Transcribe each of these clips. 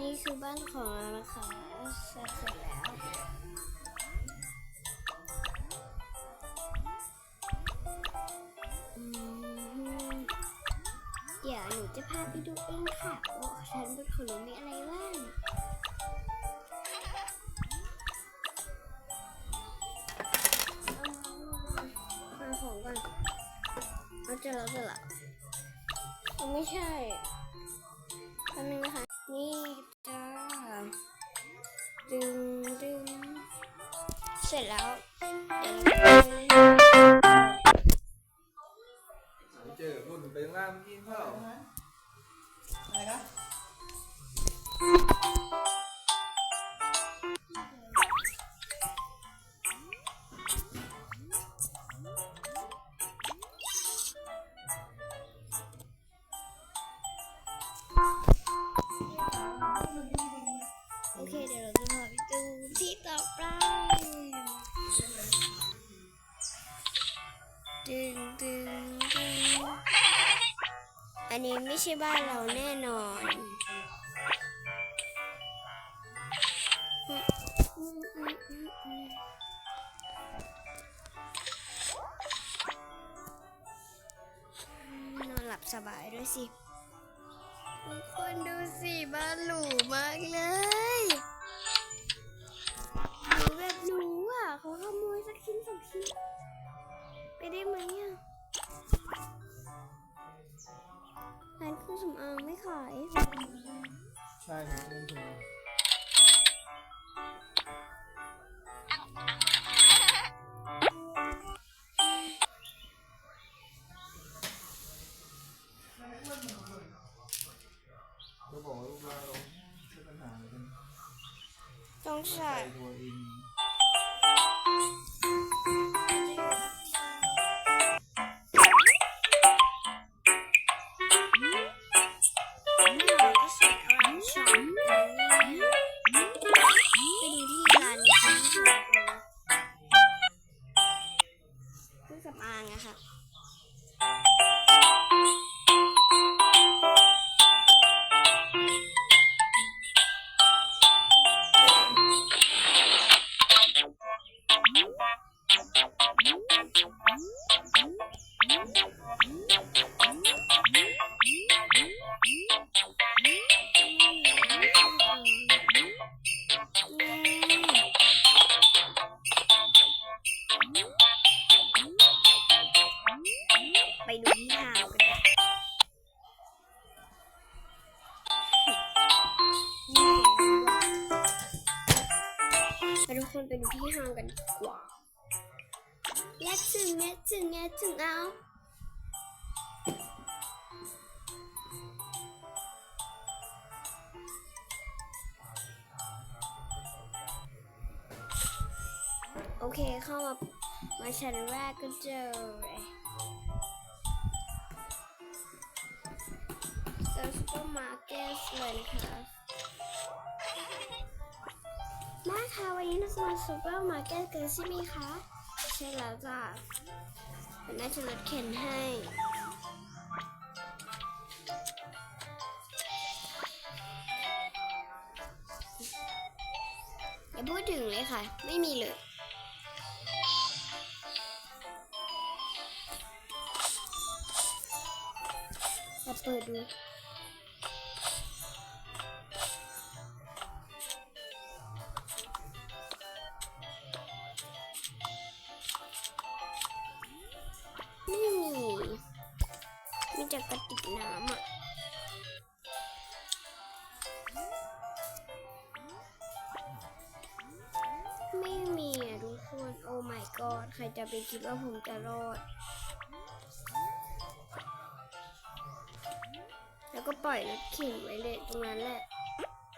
นี่คือบ้านของเรานะคะเสร็จแล้วอืมเดี๋ยวหนูจะพาไปดูเองค่ะว่าชั้นบนของหนูมีอะไรบ้างเอาของก่อนเอาเจอแล้วเจอแล้วเอาไม่ใช่ เสร็จแล้วเดี๋ยว นี้ไม่ใช่บ้านเราแน่นอน นอนหลับสบายด้วยสิ ต้อ ทุกคนไปดูที่ห้างกันดีกว่าแยกถึงแยกถึงแยกถึงเอาโอเคเข้ามา มาชั้นแรกก็เจอเลยเจอซูเปอร์มาร์เก็ตเลยนะคะ คะวันนี้เราจะมาซูเปอร์มาร์เก็ตกันใช่ไหมคะ ใช่แล้วจ้ะเป็นน่จะรถเข็นให้ อย่าพูดถึงเลยค่ะ ไม่มีเลยมาเปิดดู ไม่มีมีแต่กระติกน้ำอะไม่มีอะทุกคนโอ้ my god ใครจะไปคิดว่าผมจะรอด แล้วก็ปล่อยรถเข็นไว้เลยตรงนั้นแหละ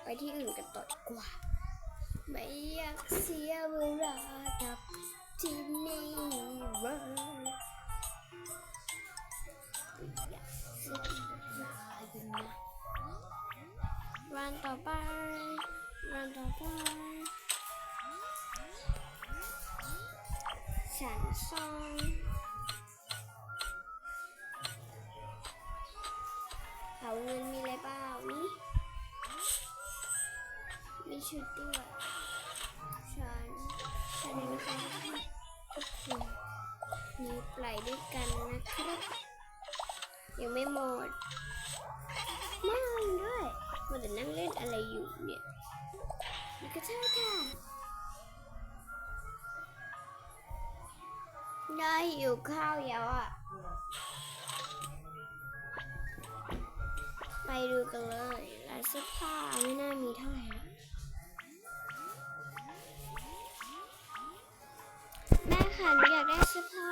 ไปที่อื่นกันต่อดีกว่า ไม่อยากเสียเวลากับ เอาเงินมีอะไรเปล่านี่ชุดด้วยฉันฉันเองนะคะโอเคนี่ปล่อยด้วยกันนะครับ ยังไม่หมดนั่งด้วยมันจะนั่งเล่นอะไรอยู่เนี่ยนี่ก็ใช่ค่ะ ได้หิวข้าวแล้วอะ ไปดูกันเลยร้านเสื้อผ้าไม่น่ามีเท่าไหร่นะแม่ค่ะหนูอยากได้เสื้อผ้า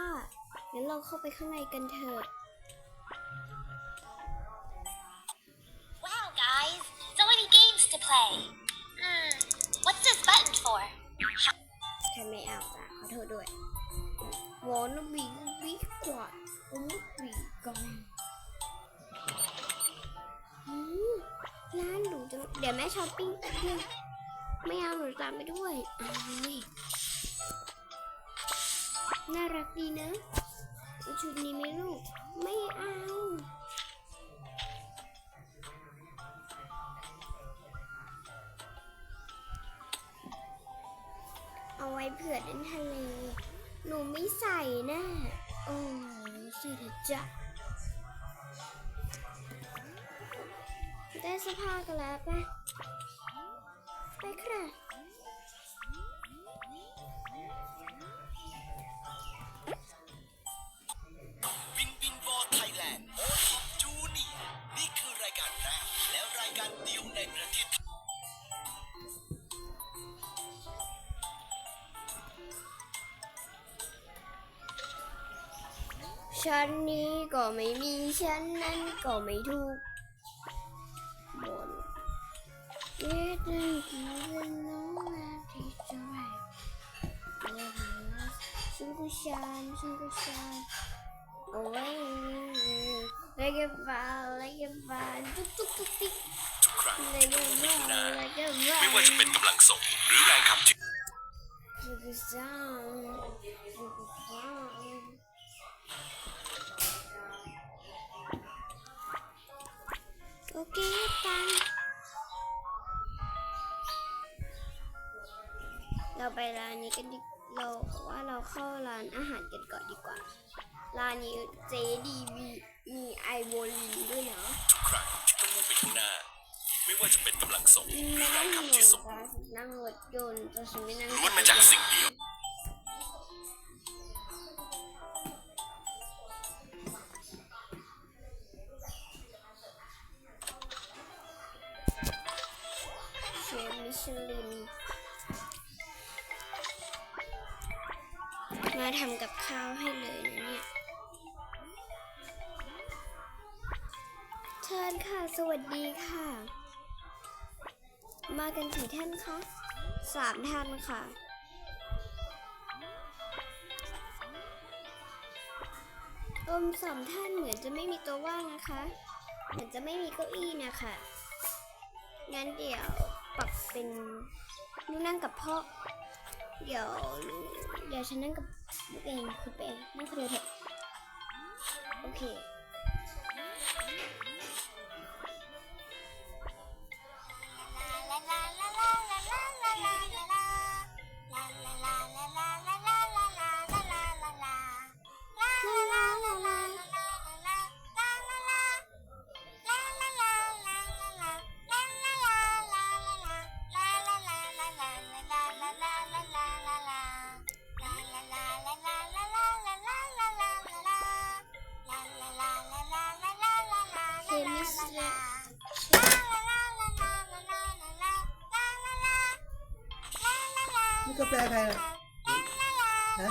งั้นเราเข้าไปข้างในกันเถอะ Wow, guys, so many games to play. Hmm, what's this button for? ทำไม่เอาจ้ะขอโทษด้วย วอนบีบีกว่าอุ้มบีกองอืมร้านหรูจังเดี๋ยวแม่ช้อปปิ้งแป๊บนึงไม่เอาหนูตามไปด้วยเอาเลยน่ารักดีนะเอาชุดนี้มลูกไม่ จะได้เสื้อผ้ากันแล้วไปไปค่ะ ฉันนี้ก็ไม่มีฉันนั้นก็ไม่ถูกบนเย็ดเดินกี่วันน้องมาที่จะไรฉันก็ฉันฉันก็ฉันโอ้ยเลกฟ้าเลกฟ้าตุ๊กตุ๊กตุ๊กติ๊กทุกครั้งเลกฟ้าเลกฟ้าไม่ว่าจะเป็นกำลังส่งหรือแรงขับที่ฉัน โอเคตังเราไปร้านนี้กันดิเราว่าเราเข้าร้านอาหารกันก่อนดีกว่า ร้านนี้เจดีมีมีไอโวลินด้วยเนาะทุกครั้งที่ต้องมุ่งไปข้างหน้า ไม่ว่าจะเป็นกำลังส่งหรือไม่แรนั่งงขับถนที่นส่งจ้านั่งรถยนต์แต่ฉันไม่นั่งล้วนมาจากสิ่งเดียว ทำกับข้าวให้เลยนะเนี่ย เชิญค่ะ สวัสดีค่ะ มากันกี่ท่านคะสามท่านค่ะอมสามท่านเหมือนจะไม่มีตัวว่างนะคะ เหมือนจะไม่มีเก้าอี้นะคะงั้นเดี๋ยวปรับเป็นลูกนั่งกับพ่อ เดี๋ยวเดี๋ยวฉันนั่งกับ ลูกเองคุณไปเองนั่งคนเดียวเถอะโอเคเค กาแฟใครน่ะฮะ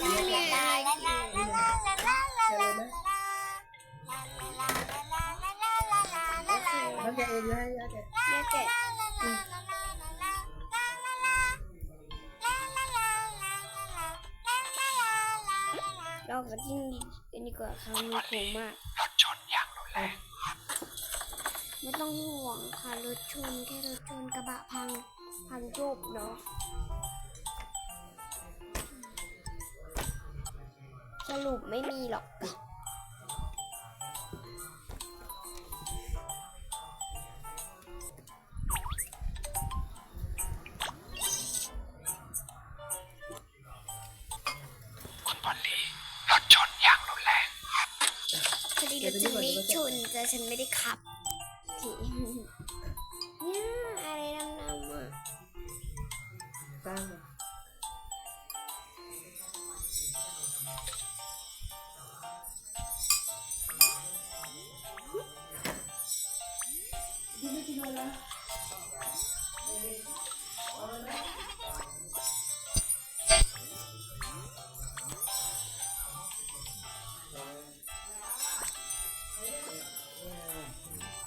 นี่เนี่ยอะไรกินแกเลยไหมโอเคแล้วแกเองนะยาแกแกะเราก็จิ้งกันดีกว่าค่ะมีโคมมากรถชนอย่างรุนแรง ไม่ต้องห่วงค่ะรถชนแค่รถชนกระบะพังพังจบเนาะสรุปไม่มีหรอกคดีรถชนไม่ชนแต่ฉันไม่ได้ขับ ผีเนี่ย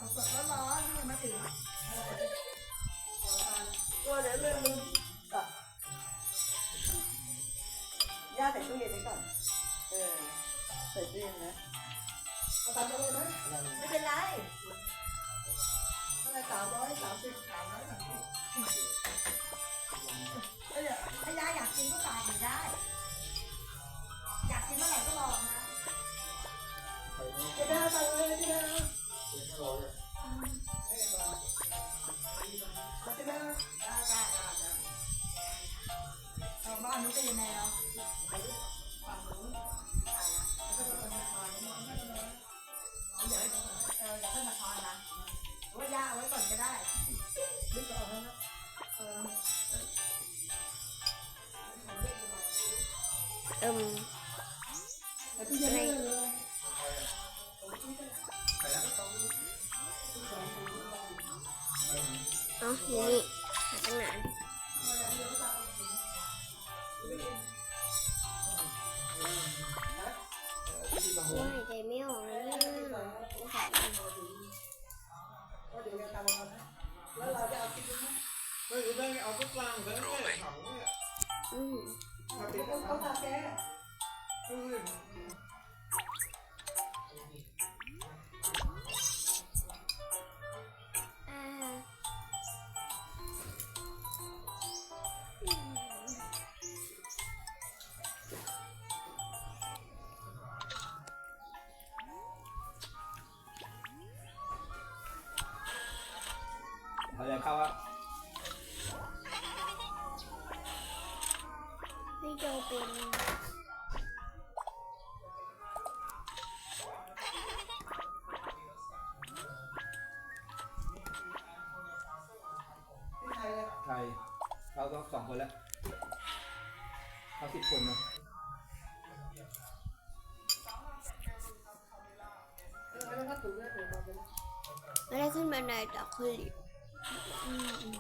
อะไรดำๆอะตั้งเลยก็เดี๋ยวเรื่องนึงอะย่าใส่ตู้เย็นไว้ก่อน เออใส่ตู้เย็นนะเอาตามไปเลยนะไม่เป็นไรเท่าไหร่สามร้อยสามสิบสามร้อยสามสิบเออถ้ายายอยากกินก็จ่ายอยู่ได้ อยากกินเมื่อไหร่ก็บอกนะ จะได้ตังเลยจะได้ เอ๋ออยู่นี่หาตั้งนานที่ละหัวว่าหายใจไม่ออกเลยเนี่ยก็เดี๋ยวจะตามมานะแล้วเราจะเอาคิดดูนะเฮ้ยได้เอาทุกกลางแล้วเนี่ยถังเนี่ยอืมถ้าเป็นเขาเขาแก เราต้องสองคนแล้วเขาสิบคนเออแล้วก็ถูกแล้วถูกมาเป็นไม่ได้ขึ้นบันไดแต่ขึ้นลิฟต์อืมอืม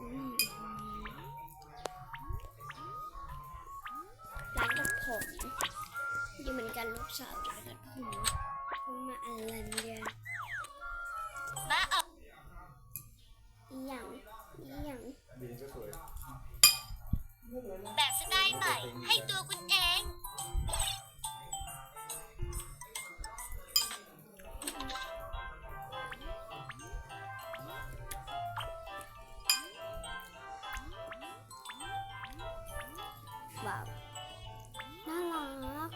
อืมร้านตัดผมดีเหมือนกันลูกสาวร้านตัดผมมาอลันเดี ยมาเอออีหยังอีหยังบีนก็สวยแบบสไตล์ใหม่ให้ตัวคุณเองแบบน่ารัก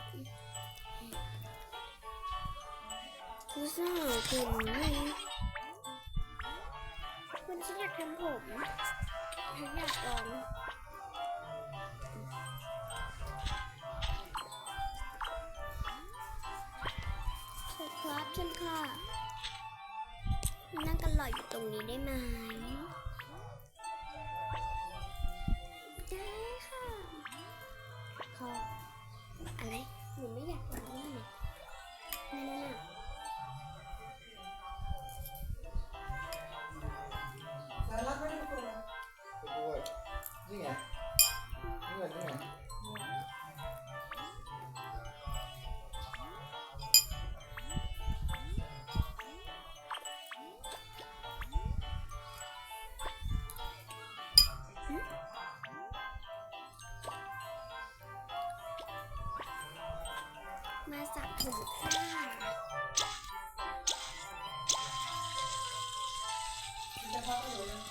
ผู้สาวคนนี้คน ฉันอยากทำผมฉันอยากลองครับฉันค่ะนั่งกันหล่ออยู่ตรงนี้ได้ไหม พักก็อยู่เลย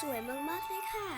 สวยมากๆเลยค่ะ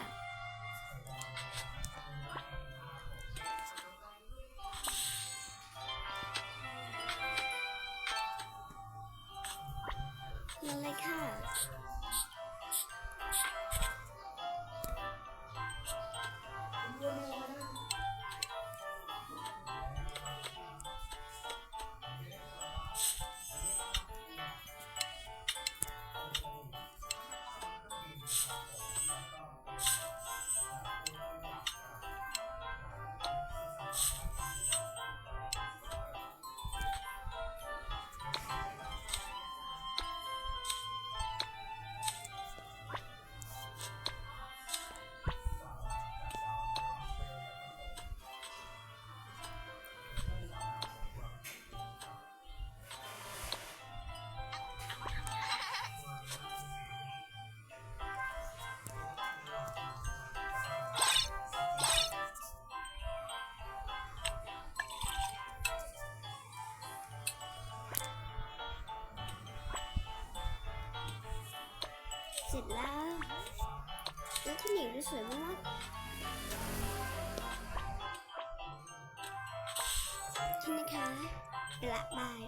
หนีได้สวยมากใช่ไหมคะละบาย